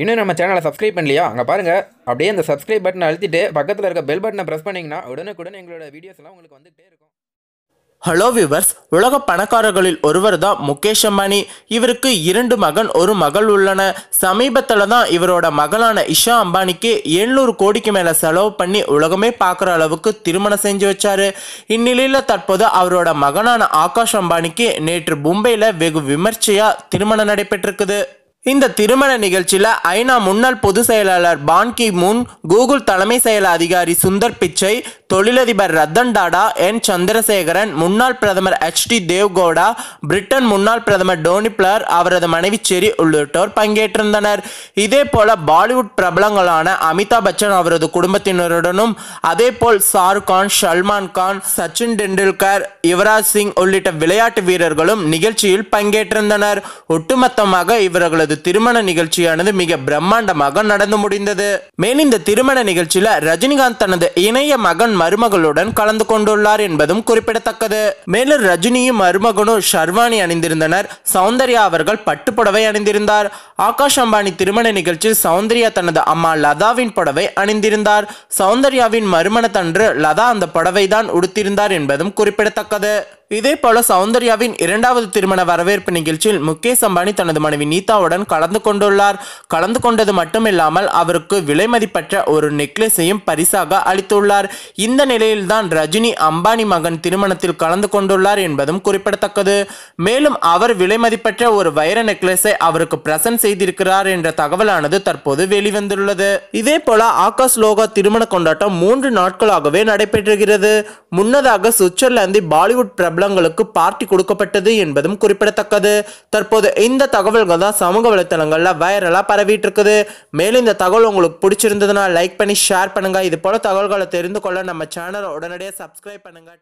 இன்னும் நம்ம சேனலை சப்ஸ்கிரைப் பண்ணலையா? அங்கே பாருங்கள் அப்படியே அந்த சப்ஸ்கிரைப் பட்டனை அழுத்திட்டு பக்கத்தில் இருக்க பெல் பட்டனை ப்ரெஸ் பண்ணிங்கன்னா உடனுக்குடன் எங்களோட வீடியோஸ்லாம் உங்களுக்கு வந்துகிட்டே இருக்கும். ஹலோ விவர்ஸ் உலக பணக்காரர்களில் ஒருவர் தான் முகேஷ் அம்பானி. இவருக்கு இரண்டு மகன் ஒரு மகள் உள்ளன. சமீபத்தில் தான் இவரோட மகளான இஷா அம்பானிக்கு 700 கோடிக்கு மேலே செலவு பண்ணி உலகமே பார்க்குற அளவுக்கு திருமணம் செஞ்சு வச்சாரு. இந்நிலையில் தற்போது அவரோட மகனான ஆகாஷ் அம்பானிக்கு நேற்று மும்பையில் வெகு விமர்சையாக திருமணம் நடைபெற்றிருக்குது. இந்த திருமண நிகழ்ச்சியில் ஐநா முன்னாள் பொதுச் செயலாளர் பான் கி கூகுள் தலைமை செயல் அதிகாரி சுந்தர் பிச்சை தொழிலதிபர் ரத்தன் டாடா என் சந்திரசேகரன் முன்னாள் பிரதமர் எச் டி தேவ்கோடா பிரிட்டன் முன்னாள் பிரதமர் டோனி பிளர் அவரது மனைவி செரி உள்ளிட்டோர் பங்கேற்றிருந்தனர். இதே போல பாலிவுட் பிரபலங்களான அமிதாப் பச்சன் அவரது குடும்பத்தினருடனும் அதே போல் ஷாருக்கான் சல்மான் கான் சச்சின் டெண்டுல்கர் யுவராஜ் சிங் உள்ளிட்ட விளையாட்டு வீரர்களும் நிகழ்ச்சியில் பங்கேற்றிருந்தனர். ஒட்டுமொத்தமாக இவர்களது திருமண நிகழ்ச்சியானது மிக பிரம்மாண்டமாக நடந்து முடிந்தது. மேலும் இந்த திருமண நிகழ்ச்சியில ரஜினிகாந்த் தனது இணைய மகன் மருமகளுடன் கலந்து கொண்டுள்ளார் என்பதும் குறிப்பிடத்தக்கது. மேலும் ரஜினியும் மருமகனும் ஷர்வானி அணிந்திருந்தனர். சௌந்தர்யா அவர்கள் பட்டுப்புடவை அணிந்திருந்தார். ஆகாஷ் அம்பானி திருமண நிகழ்ச்சியில் சௌந்தர்யா தனது அம்மா லதாவின் புடவை அணிந்திருந்தார். சௌந்தர்யாவின் மறுமணத்தன்று லதா அந்த புடவை தான் உடுத்திருந்தார் என்பதும் குறிப்பிடத்தக்கது. இதே போல சௌந்தர்யாவின் இரண்டாவது திருமண வரவேற்பு நிகழ்ச்சியில் முகேஷ் அம்பானி தனது மனைவி நீதாவுடன் கலந்து கொண்டுள்ளார். கலந்து கொண்டது மட்டுமில்லாமல் அவருக்கு விலை மதிப்பற்ற ஒரு நெக்லஸையும் பரிசாக அளித்துள்ளார். இந்த நிலையில்தான் ரஜினி அம்பானி மகன் திருமணத்தில் கலந்து கொண்டுள்ளார் என்பதும் குறிப்பிடத்தக்கது. மேலும் அவர் விலை மதிப்பற்ற ஒரு வைர நெக்லஸை அவருக்கு பிரசன்ட் செய்திருக்கிறார் என்ற தகவலானது தற்போது வெளிவந்துள்ளது. இதே போல ஆகாஷ் லோகா திருமண கொண்டாட்டம் மூன்று நாட்களாகவே நடைபெற்றுகிறது முன்னதாக சுவிட்சர்லாந்து பாலிவுட் பிரபலங்களுக்கு பார்ட்டி கொடுக்கப்பட்டது என்பதும் குறிப்பிடத்தக்கது. தற்போது இந்த தகவல்கள் தான் சமூக வலைத்தளங்களில் வைரலாக பரவிட்டு இருக்குது மேலும் இந்த தகவல் உங்களுக்கு பிடிச்சிருந்ததுன்னா லைக் பண்ணி ஷேர் பண்ணுங்க. இது போல தகவல்களை தெரிந்து கொள்ள நம்ம சேனலை உடனடியாக சப்ஸ்கிரைப் பண்ணுங்க.